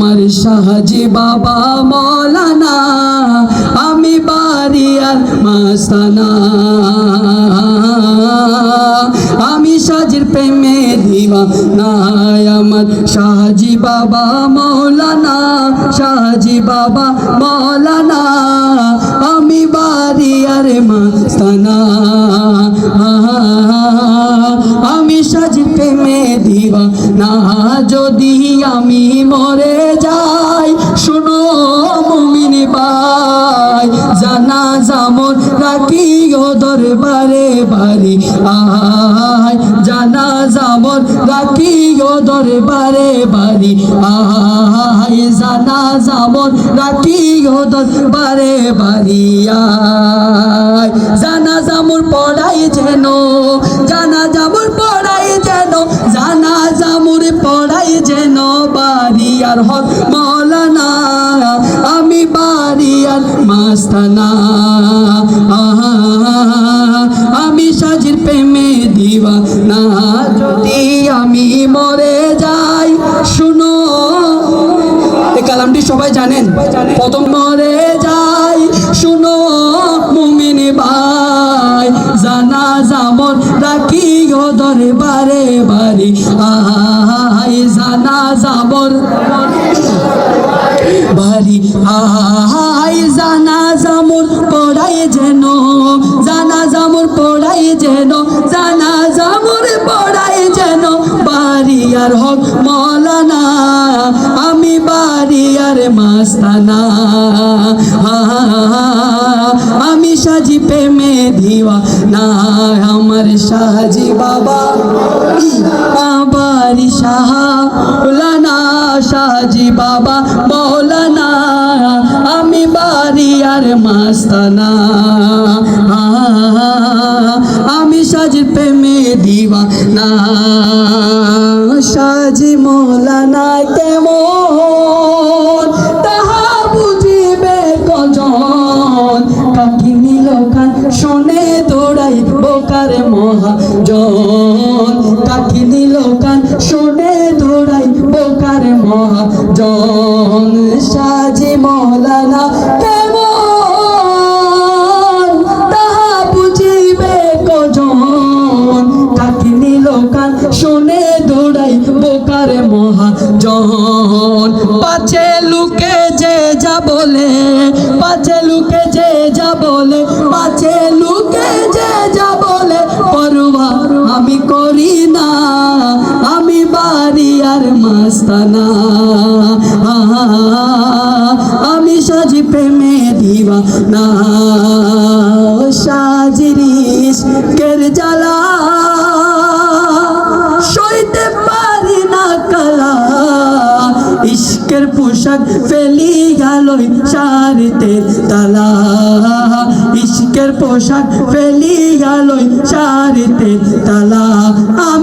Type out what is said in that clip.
আমার শাহজি বাবা মৌলানা, আমি বাড়িয়ার মাস্তানা। আমি সাজির প্রেমে দিবা নাই আমার শাহজি বাবা মৌলানা, শাহজি বাবা মৌলানা, আমি বাড়িয়ার মাস্তানা। আমি সাজির প্রেমে দিবা না যদি আমি মরে যাই, শুনো মুমিন ভাই জানা জামর রাখি ও দরবারে বাড়ি আয়। জানা জামর রাখি ও দরবারে বাড়ি আয়। জানা জামর রাখি ও দরবারে বাড়ি আয়। জানা জামর পড়াই যেন জানা জামর পড়াই যেন বাড়ি আর হক মৌলানা আমি বাড়ি আর মাস্তানা। আহা, আমি সাজির প্রেমে না যদি আমি মরে যাই শুনো। এই কালামটি সবাই জানেন? প্রথম মরে যাই শুনো। মুমিন ভাই জানা জামর রাখি দরবারে বাড়ি। আই জানা জামর বাড়ি আই জানা জামর পড়াই যেন, জানা জামর পড়াই যেন, জানা জামর পড়াই যেন বাড়ি আর হক মৌলানা, আমি বাড়ি আর মাস্তানা। আমি সাজি প্রেমে দিওয়া না আমার সাজি বাবা। আর মাস্তানা আমি সাজি প্রেমে দিওয়া না সাজি মৌলানা কেমন? তাহা বুঝিবে কজন? কাকি নিল কান শোনে দৌড়াই বোকার মহাজন। কাকি নিল কান শোনে দৌড়াই বোকার মহাজন। সাজি মৌলানা শোনে দৌড়াই বোকার মহাজন। পাছে লুকে যে যা বলে, পাছে লুকে যে যা বলে, পাছে লুকে যে যা বলে, পরোয়া আমি করি না, আমি বাড়ি আর মাস্তানা। আমি সাজি প্রেমে দিবা না সাজিরিস কের জ্বালা ইশকের পোশাক ফেলি গেল সারিতে তালা। ইশকের পোশাক ফেলি গেল সারিতে তালা। আমি